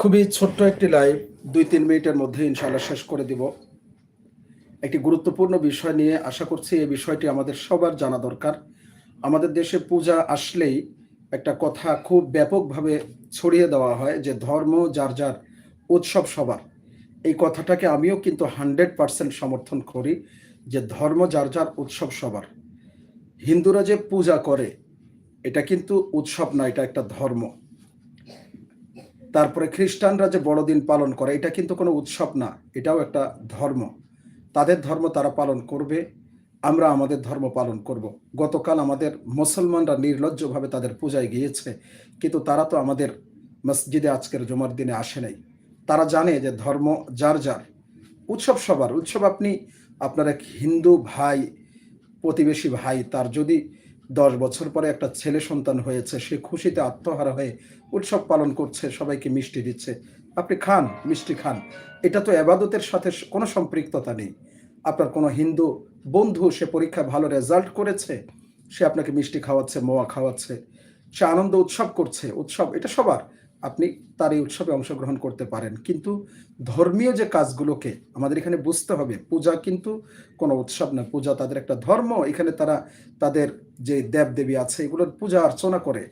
খুবই ছোট্ট একটি লাইভ দুই, তিন মিনিটের মধ্যে ইনশাল্লাহ শেষ করে দিব। একটি গুরুত্বপূর্ণ বিষয় নিয়ে আশা করছি এই বিষয়টি আমাদের সবার জানা দরকার। আমাদের দেশে পূজা আসলেই একটা কথা খুব ব্যাপকভাবে ছড়িয়ে দেওয়া হয় যে ধর্ম যার যার উৎসব সবার। এই কথাটাকে আমিও কিন্তু হান্ড্রেড পার্সেন্ট সমর্থন করি যে ধর্ম যার যার উৎসব সবার। হিন্দুরা যে পূজা করে, এটা কিন্তু উৎসব না, এটা একটা ধর্ম। তারপরে খ্রিস্টানরা যে বড়দিন পালন করে, এটা কিন্তু কোনো উৎসব না, এটাও একটা ধর্ম। তাদের ধর্ম তারা পালন করবে, আমরা আমাদের ধর্ম পালন করব। গতকাল আমাদের মুসলমানরা নির্লজ্জভাবে তাদের পূজায় গিয়েছে, কিন্তু তারা তো আমাদের মসজিদে আজকের জমার দিনে আসে নাই। তারা জানে যে ধর্ম যার যার। উৎসব সবার, উৎসব আপনি, আপনার এক হিন্দু ভাই, প্রতিবেশী ভাই, তার যদি দশ বছর পরে একটা ছেলে সন্তান হয়েছে, সে খুশিতে আত্মহারা হয়ে উৎসব পালন করছে, সবাইকে মিষ্টি দিচ্ছে। আপনি খান, মিষ্টি খান। এটা তো এবাদতের সাথে কোনো সম্পৃক্ততা নেই। আপনার কোনো হিন্দু বন্ধু সে পরীক্ষায় ভালো রেজাল্ট করেছে, সে আপনাকে মিষ্টি খাওয়াচ্ছে, মোয়া খাওয়াচ্ছে, সে আনন্দ উৎসব করছে, উৎসব, এটা সবার। আপনি তার এই উৎসবে অংশগ্রহণ করতে পারেন। কিন্তু ধর্মীয় যে কাজগুলোকে আমাদের এখানে বুঝতে হবে, পূজা কিন্তু কোনো উৎসব না পূজা তাদের একটা ধর্ম। এখানে তারা তাদের যে দেব দেবী আছে, এগুলোর পূজা অর্চনা করে।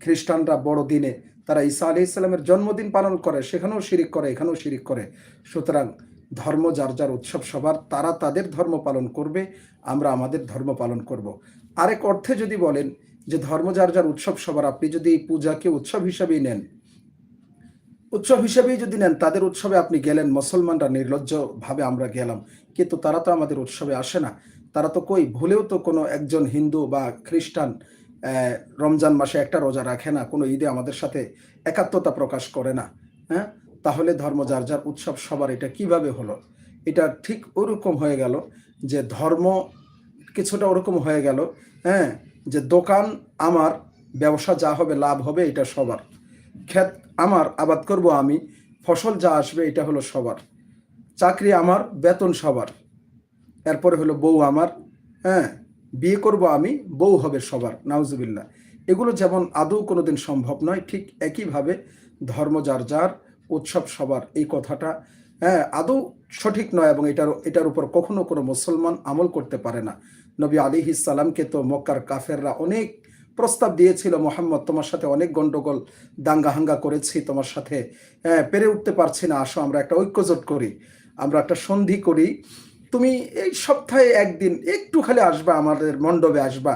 খ্রিস্টানরা বড় দিনে তারা ঈসা আলি ইসলামের জন্মদিন পালন করে, সেখানেও শিরিক করে, এখানেও শিরিক করে। সুতরাং ধর্ম যার যার উৎসব সবার, তারা তাদের ধর্ম পালন করবে, আমরা আমাদের ধর্ম পালন করব। আরেক অর্থে যদি বলেন যে ধর্ম যার যার উৎসব সবার, আপনি যদি পূজাকে উৎসব হিসাবেই নেন উৎসব হিসেবেই যদি নেন, তাদের উৎসবে আপনি গেলেন, মুসলমানরা নির্লজ্জ ভাবে আমরা গেলাম। কিন্তু তারা তো আমাদের উৎসবে আসে না। তারা তো কই? ভুলেও তো কোনো একজন হিন্দু বা খ্রিস্টান রমজান মাসে একটা রোজা রাখে না, কোনো ঈদে আমাদের সাথে একাত্মতা প্রকাশ করে না। হ্যাঁ? তাহলে ধর্ম যার যার উৎসব সবার এটা কীভাবে হলো? এটা ঠিক ওরকম হয়ে গেল যে ধর্ম কিছুটা ওরকম হয়ে গেল হ্যাঁ? যে দোকান আমার, ব্যবসা যা হবে, লাভ হবে, এটা সবার। ক্ষেত আমার আবাদ করব আমি, ফসল যা আসবে এটা হলো সবার। চাকরি আমার, বেতন সবার। এরপরে হলো বউ আমার হ্যাঁ বিয়ে করব আমি, বউ হবে সবার নাউজুবিল্লা এগুলো যেমন আদৌ কোনো দিন সম্ভব নয়, ঠিক একইভাবে ধর্ম যার যার, উৎসব সবার, এই কথাটা হ্যাঁ আদৌ সঠিক নয় এবং এটার এটার উপর কখনো কোনো মুসলমান আমল করতে পারে না। নবী আলী ইসালামকে তো মক্কার কাফেররা অনেক প্রস্তাব দিয়েছিল, মোহাম্মদ, তোমার সাথে অনেক গন্ডগোল দাঙ্গা হাঙ্গা করেছি, তোমার সাথে হ্যাঁ পেরে উঠতে পারছি না, আসো, আমরা একটা ঐক্যজোট করি, আমরা একটা সন্ধি করি। তুমি এই সপ্তাহে একদিন একটু খালি আসবা, আমাদের মণ্ডপে আসবা,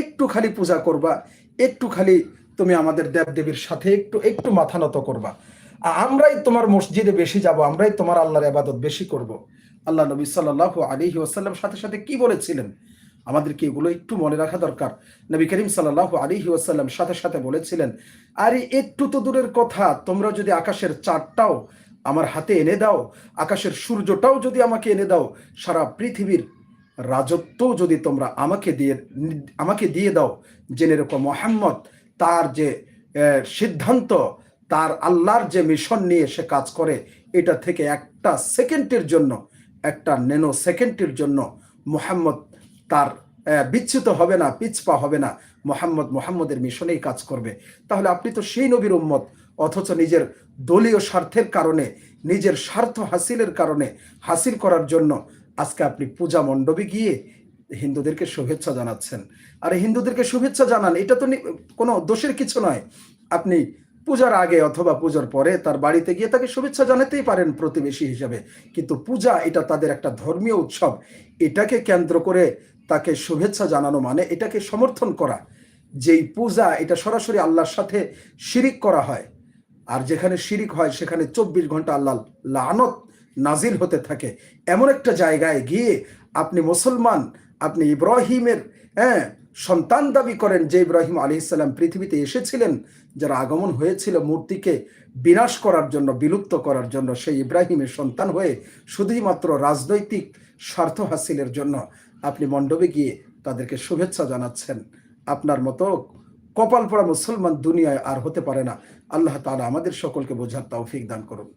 একটু খালি পূজা করবা, একটু খালি তুমি আমাদের দেবদেবীর সাথে একটু একটু মাথা নত করবা। আমরাই তোমার মসজিদে বেশি যাব, আমরাই তোমার আল্লাহর আবাদত বেশি করব। আল্লাহ নবী সাল্লাহ আলী ওসাল্লাম সাথে সাথে কি বলেছিলেন? আমাদেরকে এগুলো একটু মনে রাখা দরকার। নবী করিম সাল্লাহ আলী ওসাল্লাম সাথে সাথে বলেছিলেন, আরে, একটু তো দূরের কথা, তোমরা যদি আকাশের চারটাও আমার হাতে এনে দাও, আকাশের সূর্যটাও যদি আমাকে এনে দাও, সারা পৃথিবীর রাজত্ব যদি তোমরা আমাকে দিয়ে আমাকে দিয়ে দাও, জেনে রেখো মোহাম্মদ তার যে সিদ্ধান্ত, তার আল্লাহর যে মিশন নিয়ে সে কাজ করে, এটা থেকে একটা সেকেন্ডের জন্য, একটা নেনো সেকেন্ডের জন্য মোহাম্মদ তার বিচ্যুত হবে না, পিছপা হবে না। মোহাম্মদ মোহাম্মদের মিশনেই কাজ করবে। তাহলে আপনি তো সেই নবীর উম্মত, অথচ নিজের দলীয় স্বার্থের কারণে, নিজের স্বার্থ হাসিলের কারণে হাসিল করার জন্য আজকে আপনি পূজা মণ্ডপে গিয়ে হিন্দুদেরকে শুভেচ্ছা জানাচ্ছেন। আর হিন্দুদেরকে শুভেচ্ছা জানান, এটা তো কোনো দোষের কিছু নয়। আপনি পূজার আগে অথবা পূজার পরে তার বাড়িতে গিয়ে তাকে শুভেচ্ছা জানাতেই পারেন প্রতিবেশী হিসাবে। কিন্তু পূজা এটা তাদের একটা ধর্মীয় উৎসব। এটাকে কেন্দ্র করে তাকে শুভেচ্ছা জানানো মানে এটাকে সমর্থন করা। যেই পূজা এটা সরাসরি আল্লাহর সাথে শিরিক করা হয়। আর যেখানে শিরিক হয় সেখানে চব্বিশ ঘণ্টা আল্লাহ লানত নাজিল হতে থাকে। এমন একটা জায়গায় গিয়ে আপনি মুসলমান, আপনি ইব্রাহিমের হ্যাঁ সন্তান দাবি করেন যে ইব্রাহিম আলী ইসলাম পৃথিবীতে এসেছিলেন, যারা আগমন হয়েছিল মূর্তিকে বিনাশ করার জন্য, বিলুপ্ত করার জন্য, সেই ইব্রাহিমের সন্তান হয়ে শুধুই মাত্র রাজনৈতিক স্বার্থ হাসিলের জন্য আপনি মণ্ডপে গিয়ে তাদেরকে শুভেচ্ছা জানাচ্ছেন। আপনার মতো কপাল পড়া মুসলমান দুনিয়ায় আর হতে পারে না। আল্লাহ তালা আমাদের সকলকে বোঝার তৌফিক দান করুন।